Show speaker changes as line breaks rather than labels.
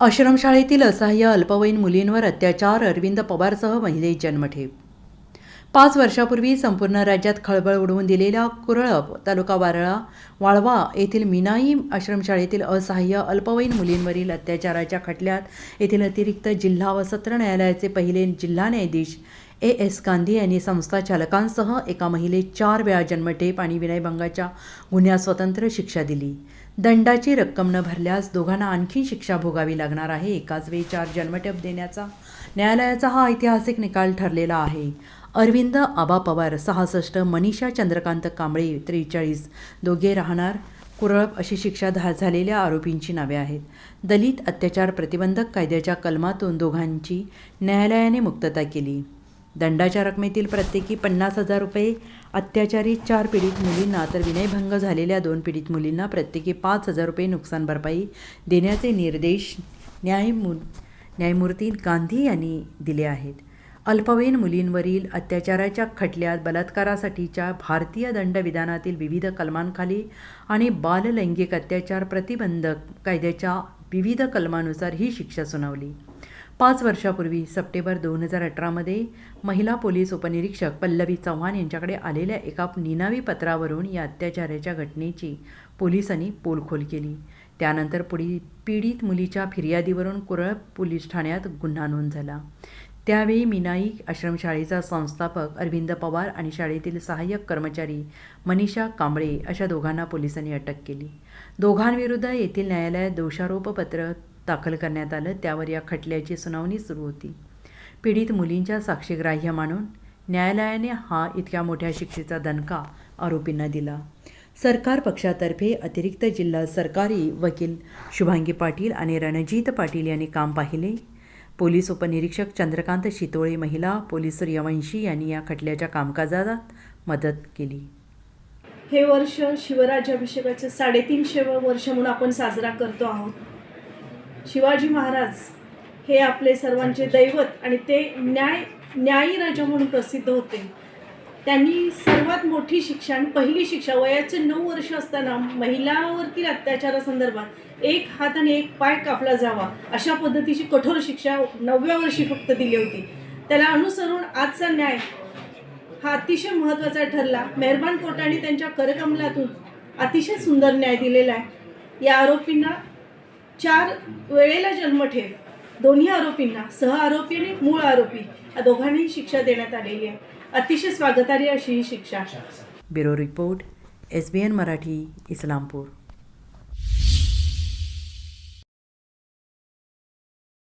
आश्रमशाळेतील असहाय्य अल्पवयीन मुलींवर अत्याचार अरविंद पवारसह महिलेत जन्मठेप पाच वर्षापूर्वी संपूर्ण राज्यात खळबळ उडवून दिलेल्या कुरळप तालुका वारळा वाळवा येथील मिनाई आश्रमशाळेतील असहाय्य अल्पवयीन मुलींवरील अत्याचाराच्या खटल्यात येथील अतिरिक्त जिल्हा व सत्र न्यायालयाचे पहिले जिल्हा न्यायाधीश ए एस गांधी यांनी संस्था चालकांसह एका महिले चार वेळा जन्मठेप आणि विनयभंगाच्या गुन्ह्यात स्वतंत्र शिक्षा दिली. दंडाची रक्कम न भरल्यास दोघांना आणखी शिक्षा भोगावी लागणार आहे. एकाच वेळी चार जन्मठेप देण्याचा न्यायालयाचा हा ऐतिहासिक निकाल ठरलेला आहे. अरविंद आबा पवार सहासष्ट मनीषा चंद्रकांत कांबळे त्रेचाळीस दोघे राहणार कुरळप अशी शिक्षा धा झालेल्या आरोपींची नावे आहेत. दलित अत्याचार प्रतिबंधक कायद्याच्या कलमातून दोघांची न्यायालयाने मुक्तता केली. दंडाच्या रकमेतील प्रत्येकी पन्नास हजार रुपये अत्याचारी चार पीडित मुलींना तर विनयभंग झालेल्या दोन पीडित मुलींना प्रत्येकी पाच हजार रुपये नुकसान भरपाई देण्याचे निर्देश न्यायमू न्यायमूर्ती गांधी यांनी दिले आहेत. अल्पवयीन मुलींवरील अत्याचाराच्या खटल्यात बलात्कारासाठीच्या भारतीय दंडविधानातील विविध कलमांखाली आणि बाललैंगिक अत्याचार प्रतिबंधक कायद्याच्या विविध कलमानुसार ही शिक्षा सुनावली. पाच वर्षापूर्वी सप्टेंबर दोन हजार अठरामध्ये महिला पोलीस उपनिरीक्षक पल्लवी चव्हाण यांच्याकडे आलेल्या एका निनावी पत्रावरून या अत्याचाराच्या घटनेची पोलिसांनी पोलखोल केली. त्यानंतर पुढी पीडित मुलीच्या फिर्यादीवरून कुरळ पोलीस ठाण्यात गुन्हा नोंद झाला. त्यावेळी मिनाई आश्रमशाळेचा संस्थापक अरविंद पवार आणि शाळेतील सहाय्यक कर्मचारी मनीषा कांबळे अशा दोघांना पोलिसांनी अटक केली. दोघांविरुद्ध येथील न्यायालयात दोषारोपपत्र दाखल करण्यात आलं. त्यावर या खटल्याची सुनावणी सुरू होती. पीडित मुलींच्या साक्षीग्राह्य मानून न्यायालयाने हा इतक्या मोठ्या शिक्षेचा दणका आरोपींना दिला. सरकार पक्षातर्फे अतिरिक्त जिल्हा सरकारी वकील शुभांगी पाटील आणि रणजित पाटील यांनी काम पाहिले. पोलीस उपनिरीक्षक चंद्रकांत शितोळे महिला पोलीस सूर्यवंशी यांनी या खटल्याच्या कामकाजात मदत केली.
हे वर्ष शिवराज्याभिषेकाचं साडेतीनशेवं वर्ष म्हणून आपण साजरा करतो आहोत. शिवाजी महाराज हे आपले सर्वांचे दैवत आणि ते न्याय न्यायी राजा म्हणून प्रसिद्ध होते. त्यांनी सर्वात मोठी शिक्षा आणि पहिली शिक्षा वयाचे नऊ वर्ष असताना महिलांवरतील अत्याचारासंदर्भात एक हात आणि एक पाय कापला जावा अशा पद्धतीची कठोर शिक्षा नवव्या वर्षी फक्त दिली होती. त्याला अनुसरून आजचा न्याय हा अतिशय महत्त्वाचा ठरला. मेहरबान कोर्टाने त्यांच्या करकमलातून अतिशय सुंदर न्याय दिलेला आहे. या आरोपींना चार वेळेला जन्मठेप दोन्ही आरोपींना सह आरोपी आणि मूळ आरोपी या दोघांनाही शिक्षा देण्यात आलेली आहे. अतिशय स्वागतार्ह अशी ही शिक्षा.
Bureau report S B N Marathi Islampur.